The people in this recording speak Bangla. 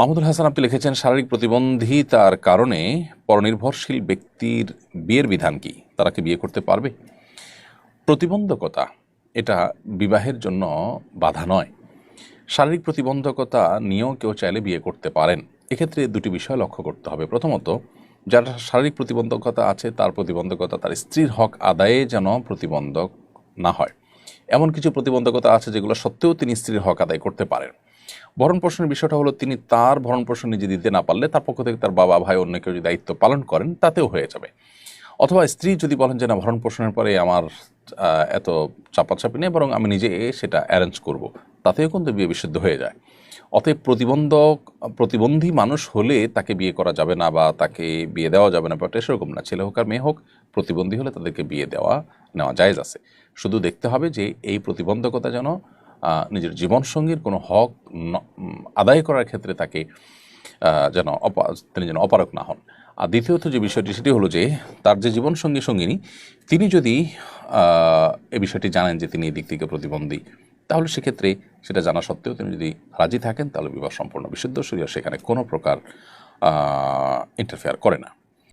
মাহমুদুল হাসান, আপনি লিখেছেন, শারীরিক প্রতিবন্ধিতার কারণে পরনির্ভরশীল ব্যক্তির বিয়ের বিধান কি? তারা কি বিয়ে করতে পারবে? প্রতিবন্ধকতা, এটা বিবাহের জন্য বাধা নয়। শারীরিক প্রতিবন্ধকতা নিয়েও কেউ চাইলে বিয়ে করতে পারেন। এক্ষেত্রে দুটি বিষয় লক্ষ্য করতে হবে। প্রথমত, যার শারীরিক প্রতিবন্ধকতা আছে, তার প্রতিবন্ধকতা তার স্ত্রীর হক আদায়ে যেন প্রতিবন্ধক না হয়। এমন কিছু প্রতিবন্ধকতা আছে যেগুলো সত্ত্বেও তিনি স্ত্রীর হক আদায় করতে পারেন। ভরণ পোষণের বিষয়টা হলো, তিনি তার ভরণ পোষণ নিজে দিতে না পারলে তার পক্ষ থেকে তার বাবা, ভাই, অন্য কেউ যদি দায়িত্ব পালন করেন, তাতেও হয়ে যাবে। অথবা স্ত্রী যদি বলেন যে, না ভরণ পোষণের পরে আমার এত চাপাচাপি নেই, বরং আমি নিজে সেটা অ্যারেঞ্জ করব। তাতেও কিন্তু বিয়ে বিশুদ্ধ হয়ে যায়। অতএব প্রতিবন্ধক, প্রতিবন্ধী মানুষ হলে তাকে বিয়ে করা যাবে না বা তাকে বিয়ে দেওয়া যাবে না ব্যাপারটা সেরকম না, ছেলে হোক আর মেয়ে হোক, প্রতিবন্ধী হলে তাদেরকে বিয়ে দেওয়া নেওয়া জায়েজ আছে। শুধু দেখতে হবে যে, এই প্রতিবন্ধকতা যেন নিজের জীবনসঙ্গীর কোনো হক আদায় করার ক্ষেত্রে তাকে যেন তিনি যেন অপারক না হন। আর দ্বিতীয়ত যে বিষয়টি, সেটি হলো যে তার যে জীবনসঙ্গী সঙ্গিনী, তিনি যদি এ বিষয়টি জানেন যে তিনি এই দিক থেকে প্রতিবন্ধী, তাহলে সেক্ষেত্রে সেটা জানা সত্ত্বেও তিনি যদি রাজি থাকেন, তাহলে বিবাহ সম্পূর্ণ বিশুদ্ধ শরীর সেখানে কোনো প্রকার ইন্টারফেয়ার করে না।